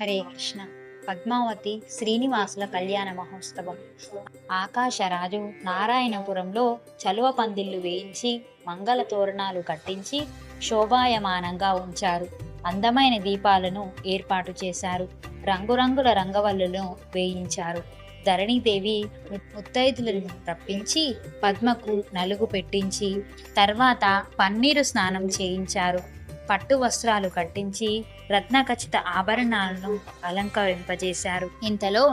హరే కృష్ణ. పద్మావతి శ్రీనివాసుల కళ్యాణ మహోత్సవం. ఆకాశరాజు నారాయణపురంలో చలువ పందిళ్ళు వేయించి మంగళ తోరణాలు కట్టించి శోభాయమానంగా ఉంచారు. అందమైన దీపాలను ఏర్పాటు చేశారు. రంగురంగుల రంగవల్లులను వేయించారు. ధరణీదేవి ముత్తైదులను రప్పించి పద్మకు నలుగు పెట్టించి తర్వాత పన్నీరు స్నానం చేయించారు. పట్టు వస్త్రాలు కట్టించి రత్నఖచిత ఆభరణాలను అలంకరింపజేశారు. ఇంతలో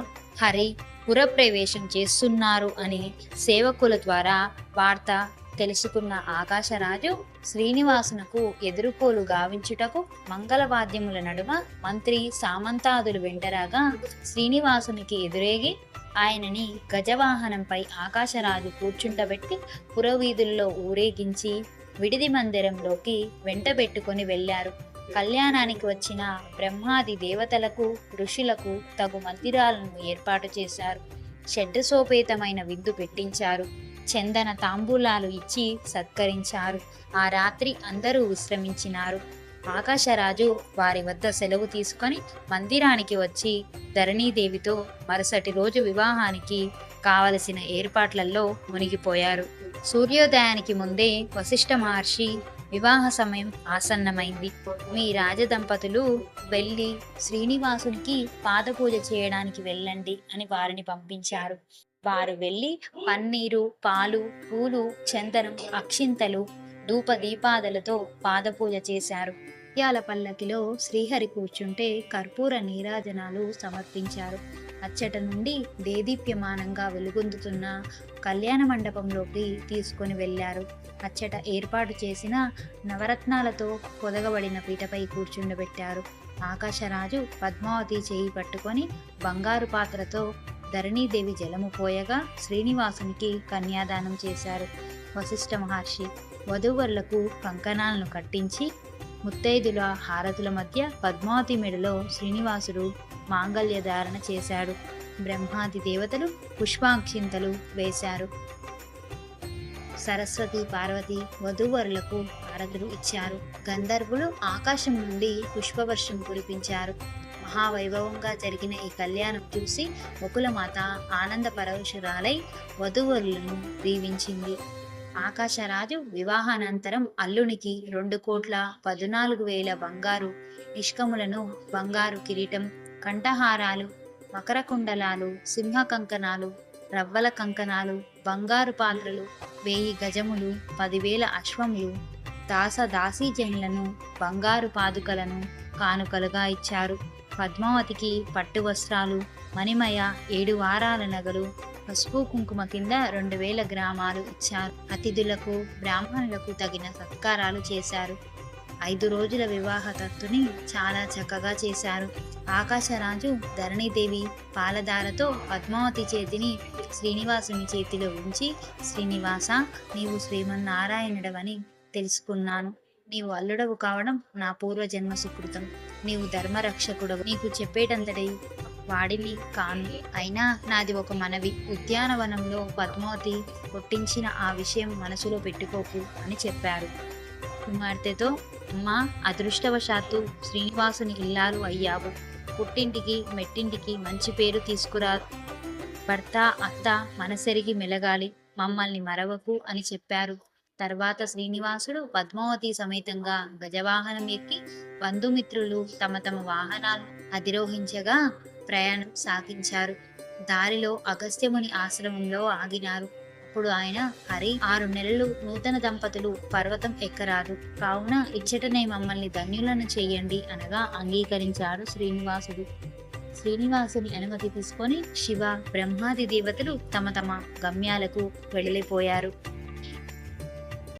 హరి పురప్రవేశం చేస్తున్నారు అని సేవకుల ద్వారా వార్త తెలుసుకున్న ఆకాశరాజు శ్రీనివాసునకు ఎదురుకోలు గావించుటకు మంగళవాద్యముల నడుమ మంత్రి సామంతాదులు వెంటరాగా శ్రీనివాసునికి ఎదురేగి ఆయనని గజవాహనంపై ఆకాశరాజు కూర్చుంటబెట్టి పురవీధుల్లో ఊరేగించి విడిది మందిరంలోకి వెంటబెట్టుకొని వెళ్ళారు. కళ్యాణానికి వచ్చిన బ్రహ్మాది దేవతలకు ఋషులకు తగు మందిరాలను ఏర్పాటు చేశారు. షడ్డసోపేతమైన విందు పెట్టించారు. చందన తాంబూలాలు ఇచ్చి సత్కరించారు. ఆ రాత్రి అందరూ విశ్రమించినారు. ఆకాశరాజు వారి వద్ద సెలవు తీసుకొని మందిరానికి వచ్చి ధరణీదేవితో మరుసటి రోజు వివాహానికి కావలసిన ఏర్పాట్లలో మునిగిపోయారు. సూర్యోదయానికి ముందే వశిష్ఠ మహర్షి వివాహ సమయం ఆసన్నమైంది. మీ రాజదంపతులు వెళ్ళి శ్రీనివాసునికి పాదపూజ చేయడానికి వెళ్ళండి అని వారిని పంపించారు. వారు వెళ్ళి పన్నీరు పాలు పూలు చందనం అక్షింతలు ధూప దీపాదలతో పాదపూజ చేశారు. ముత్యాల పల్లకిలో శ్రీహరి కూర్చుంటే కర్పూర నీరాజనాలు సమర్పించారు. అచ్చట నుండి దేదీప్యమానంగా వెలుగొందుతున్న కళ్యాణ మండపంలోకి తీసుకొని వెళ్ళారు. అచ్చట ఏర్పాటు చేసిన నవరత్నాలతో పొదగబడిన పీటపై కూర్చుండబెట్టారు. ఆకాశరాజు పద్మావతి చేయి పట్టుకొని బంగారు పాత్రతో ధరణీదేవి జలము పోయగా శ్రీనివాసునికి కన్యాదానం చేశారు. వశిష్ఠ మహర్షి వధూవరులకు కంకణాలను కట్టించి ముత్తైదుల హారతుల మధ్య పద్మావతి మెడలో శ్రీనివాసుడు మాంగళ్య ధారణ చేశాడు. బ్రహ్మాది దేవతలు పుష్పాక్షింతలు వేశారు. సరస్వతి పార్వతి వధూవరులకు హారతులు ఇచ్చారు. గంధర్వులు ఆకాశం నుండి పుష్పవర్షం కురిపించారు. మహావైభవంగా జరిగిన ఈ కళ్యాణం చూసి ముకులమాత ఆనంద పరవశురాలై వధూవరులను దీవించింది. ఆకాశరాజు వివాహానంతరం అల్లునికి రెండు కోట్ల పద్నాలుగు వేల బంగారు నిష్కములను బంగారు కిరీటం కంఠహారాలు మకర కుండలాలు సింహ కంకణాలు రవ్వల కంకణాలు బంగారు పాత్రలు వెయ్యి గజములు పదివేల అశ్వములు దాస దాసీజనులను బంగారు పాదుకలను కానుకలుగా ఇచ్చారు. పద్మావతికి పట్టు వస్త్రాలు మణిమయ ఏడు వారాల నగలు పసుపు కుంకుమ కింద రెండు వేల గ్రామాలు ఇచ్చారు. అతిథులకు బ్రాహ్మణులకు తగిన సత్కారాలు చేశారు. ఐదు రోజుల వివాహ తత్తుని చాలా చక్కగా చేశారు. ఆకాశరాజు ధరణీదేవి పాలధారతో పద్మావతి చేతిని శ్రీనివాసుని చేతిలో ఉంచి శ్రీనివాస నీవు శ్రీమన్నారాయణుడవని తెలుసుకున్నాను. నీవు అల్లుడవు కావడం నా పూర్వజన్మ సుకృతం. నీవు ధర్మరక్షకుడవు. నీకు చెప్పేటంతటి వాడిని కాను. అయినా నాది ఒక మనవి. ఉద్యానవనంలో పద్మావతి కొట్టించిన ఆ విషయం మనసులో పెట్టుకోకు అని చెప్పారు. కుమార్తెతో అమ్మా అదృష్టవశాత్తు శ్రీనివాసుని ఇల్లాలు అయ్యావు. పుట్టింటికి మెట్టింటికి మంచి పేరు తీసుకురా. భర్త అత్త మనసెరిగి మెలగాలి. మమ్మల్ని మరవకు అని చెప్పారు. తర్వాత శ్రీనివాసుడు పద్మావతి సమేతంగా గజవాహనం ఎక్కి బంధుమిత్రులు తమ తమ వాహనాలు అధిరోహించగా ప్రయాణం సాగించారు. దారిలో అగస్త్యముని ఆశ్రమంలో ఆగినారు. అప్పుడు ఆయన హరి ఆరు నెలలు నూతన దంపతులు పర్వతం ఎక్కరాదు. కావున ఇచ్చటనే మమ్మల్ని ధన్యులను చెయ్యండి అనగా అంగీకరించాడు శ్రీనివాసుడు. శ్రీనివాసుని అనుమతి తీసుకొని శివ బ్రహ్మాది దేవతలు తమ తమ గమ్యాలకు వెళ్ళిపోయారు.